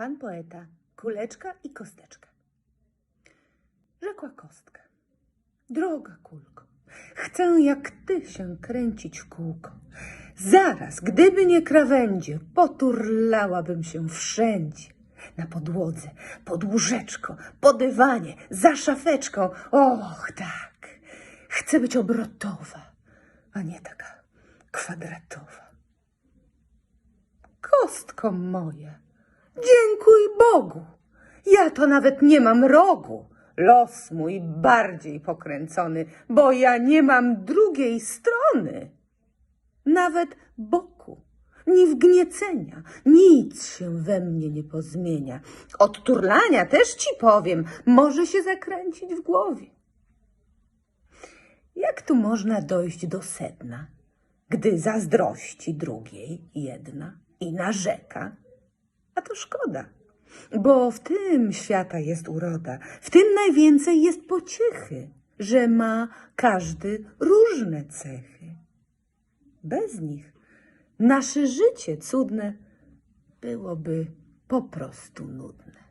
Pan poeta, kuleczka i kosteczka. Rzekła kostka. Droga kulko, chcę jak ty się kręcić w kółko. Zaraz, gdyby nie krawędzie, poturlałabym się wszędzie. Na podłodze, pod łóżeczką, po dywanie, za szafeczką. Och, tak. Chcę być obrotowa, a nie taka kwadratowa. Kostko moja, dziękuj Bogu. Ja to nawet nie mam rogu. Los mój bardziej pokręcony, bo ja nie mam drugiej strony. Nawet boku, ni wgniecenia, nic się we mnie nie pozmienia. Od turlania też ci powiem, może się zakręcić w głowie. Jak tu można dojść do sedna, gdy zazdrości drugiej jedna i narzeka? A to szkoda, bo w tym świata jest uroda, w tym najwięcej jest pociechy, że ma każdy różne cechy. Bez nich nasze życie cudne byłoby po prostu nudne.